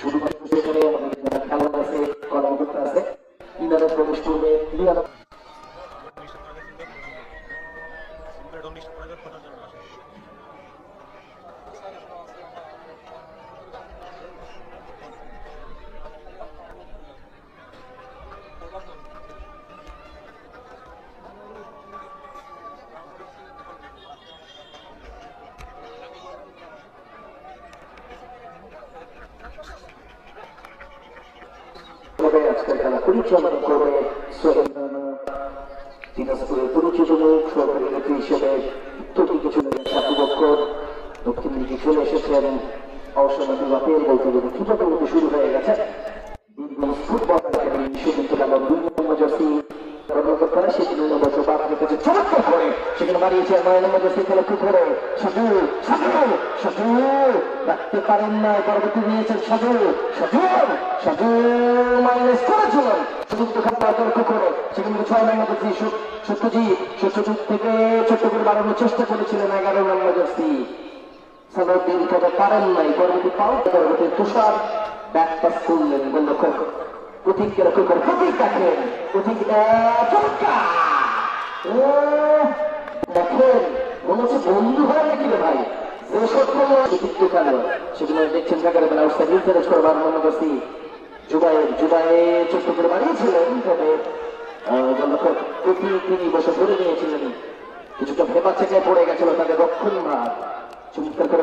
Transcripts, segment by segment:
শুধুমাত্র সেখানে আমাদের যারা খেলোয়াড় আছে কর্মকর্তা আছে। ইনারা প্রবেশ করবে। আজকের খেলা পরিচালনা করবে সোহেল রানা দিনাজপুরের মুখ সরকারি নেত্রী হিসেবে উত্তর দিকে চলে গেছে ছাত্রপক্ষ দক্ষিণ দিকে চলে এসেছেন অসামাজিক বাপের বলতে গেলে কীভাবে শুরু হয়ে গেছে। ফুটবল একাডেমি বিশ্ববিদ্যালয় দুই নম্বর জার্সি সেটি দুই নম্বর বাদ রেখেছে চমৎকার করে, সেখানে বাড়িয়েছে নম্বর জার্সি খেলা কি করে সাজু সাজু সাজু রাখতে পারেন না, পরবর্তী নিয়েছেন সাজু সাজু সাজু মাইনাস করেছিলেন সুযুক্ত খেলা লক্ষ্য করে সেখানে ছয় নম্বর জার্সি সত্যজিৎ সত্যজিৎ থেকে করে চেষ্টা করেছিলেন এগারো নম্বর পারেন নাই, পরবর্তী তুষার ব্যাক পাস করলেন গোলরক্ষক। প্রতীককে লক্ষ্য করে প্রতীক দেখেন প্রতীক দেখেন, মনে হচ্ছে বন্ধু হয় নাকি ভাই। যে প্রতীককে খেলোয়াড় সেগুলো দেখছেন জায়গায় বেলা অবস্থা নির্ধারণ করবার মনে করছি জুবাইয়ের জুবাইয়ে ছোট্ট করে বানিয়েছিলেন, তবে তিনি বসে ধরে নিয়েছিলেন, কিছুটা ভেবা থেকে পড়ে গেছিল তাদের রক্ষণ ভাগ চমৎকার করে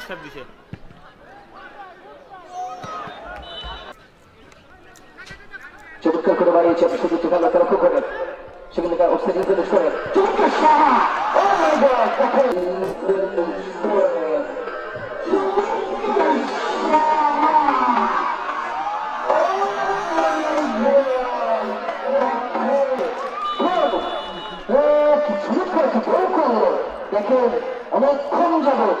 স্টেপ দিছে চমৎকার করে বাড়িয়েছে সুযোগ খেলাকে লক্ষ্য করে সেখান থেকে অবস্থান নিতে চমৎকার shot! My God! দেখেন। ও, কি চমৎকার একটা গোল করল। দেখেন অনেকক্ষণ যাবত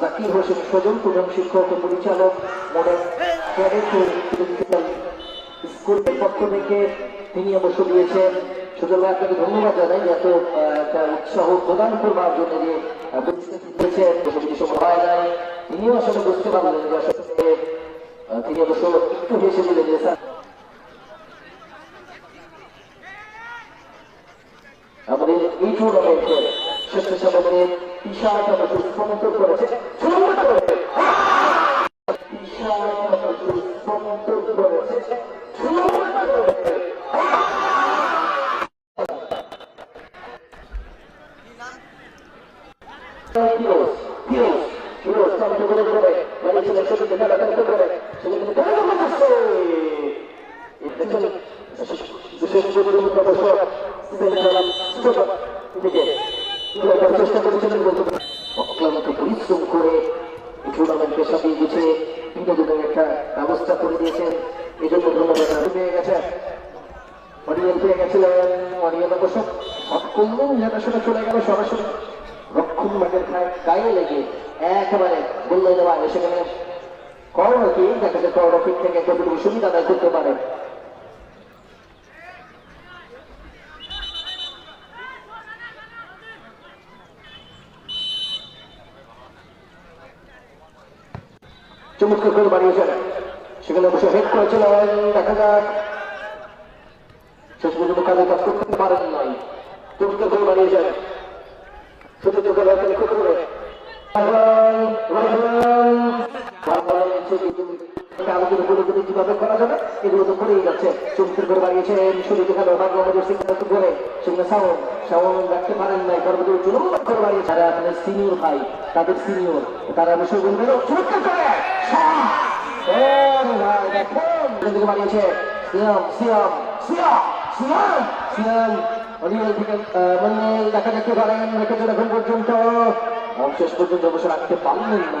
জাকির হোসেন সজন প্রধান শিক্ষক ও পরিচালক মডেল স্কুলের পক্ষ থেকে তিনি অবশ্য দিয়েছেন সুযোগ আপনাকে ধন্যবাদ জানাই এত উৎসাহ প্রদান করবার জন্য যে দিয়েছেন কিছু নাই। তিনিও আসলে বুঝতে পারলেন যে আসলে তিনি অবশ্য একটু হেসে দিলেন যে স্যার আমাদের এই টুর্নামেন্টের স্বেচ্ছাসেবকের বিশাল স্পন্সর করেছে বিশাল একটা করেছে সুন্দর করে ফিরোজ ফিরোজ ফিরোজ টমেটো করে করে বানিয়েছিলেন সেখানে খেলা খেলা করে সেখানে খেলা করছে বিশেষ করে প্রফেসর থেকে চেষ্টা করেছিলেন বলতে পারেন। অক্লান্ত পরিশ্রম করে এই টুর্নামেন্টকে সাজিয়ে গুছিয়ে বিনোদনের একটা ব্যবস্থা করে দিয়েছেন। এই জন্য ধন্যবাদ পেয়ে গেছেন। চলে গেল সরাসরি। রক্ষণ মাঠের খায় লেগে একেবারে বললে দেওয়া সেখানে করোনা কি? দেখা যায় থেকে কতটুকু সুবিধা আদায় করতে পারে। চমৎকার করে বানিয়েছেন সেখানে অবশ্য হেড করেছিল দেখা যাক শেষ পর্যন্ত কাজে কাজ করতে পারেন নাই চমৎকার করে বাড়িয়েছেন শুধু খেলা লক্ষ্য করে আলোচনা করে কীভাবে করা যাবে এগুলো তো করেই যাচ্ছে। চমৎকার করে বাড়িয়েছেন সতীর্থ খেলা, ভাগ্য সিদ্ধান্ত করে সেখানে সাউন্ড সাউন্ড রাখতে পারেন নাই কর্মদের জন্য করে বাড়িয়েছে যারা আপনার সিনিয়র ভাই, তাদের সিনিয়র তারা বিষয় বলবেন চমৎকার করে। বাড়িয়েছে। সিয়াম সিয়াম সিয়াম সিয়াম সিয়াম। এখন পর্যন্ত। অবশ্য রাখতে পারলেন না।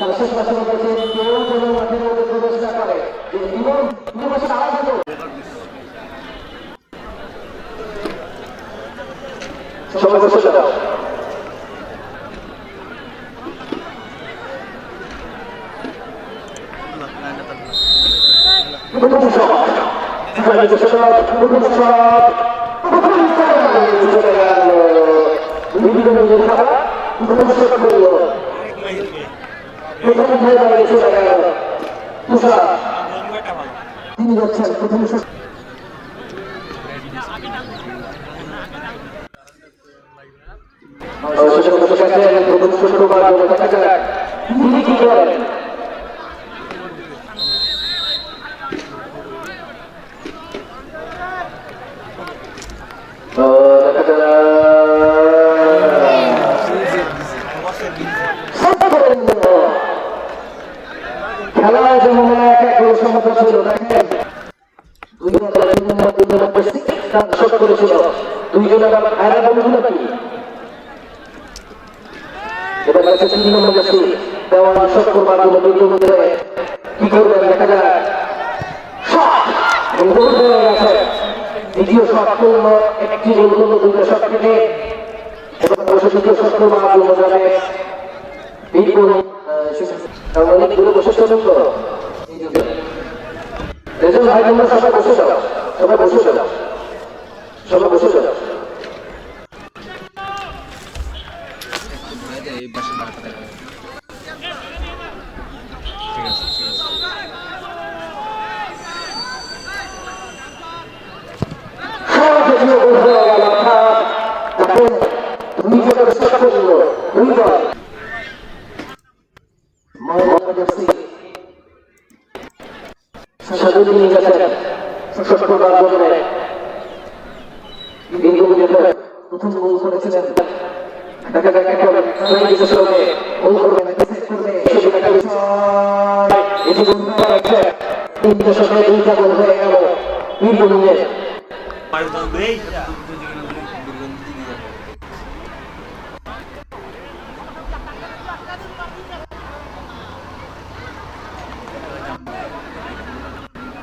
তারা শেষ মাসে বলেছেন কেউ সবাই বসে যাও। প্রথম প্রথম শট সেখানে বসে আছেন প্রথম শট করবার জন্য দেখা যাক তিনি কি করেন তো দেখা যায় খেলা যেমন এক এক গোল সমতা ছিল দেখেন দুইজন তিনজন তিনজন শট করেছিল দুইজনের আবার আয়না বলছিল কি এবার আছে তিন নম্বর যাচ্ছি দেওয়ান শট করবার জন্য মধ্যে কি করবেন দেখা যায় শট! গোল গেছে। দ্বিতীয় শট একটি গোল দুটো শট থেকে দ্বিতীয় শট করবার জন্য যাবে। বিপুল রেজাল ভাই তোমরা সবাই বসে যাও, সবাই বসে যাও, সবাই বসে যাও। এই বাসের ভাড়াটা দেখা ঠিক আছে ঠিক আছে সরাসরি গোল হয়ে গেল অর্থাৎ দেখেন দুই জনের শট করল দুই দল মোহাম্মদ এফসি সাদুল নিয়ে গেছেন শট করবার জন্য বিন্দু বিজয় প্রথম গোল করেছিলেন। দেখা যাক এখন ট্রাই দিতে গোল করবে না করবে সেটা একটা এটি গোল হয়ে গেছে তিনটে শটে দুইটা গোল হয়ে গেল। বিন্দু বিজয়।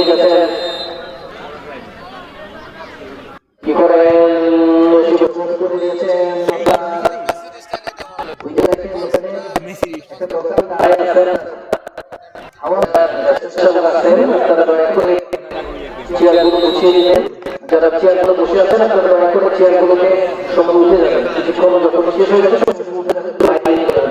গেছেন কি করেন করে দিয়েছেন ওই যে দেখেন ওখানে একটা দোকান দাঁড়ায় আছেন আমার চেষ্টা আছেন তারা দয়া করে চেয়ারগুলো গুছিয়ে দিলেন যারা চেয়ারগুলো বসে আছেন আপনারা দয়া করে চেয়ারগুলোকে সময় উঠে যাবেন। কিছুক্ষণ যখন শেষ হয়ে যাবে সময় উঠে যাবেন বাইরে নিয়ে যাবেন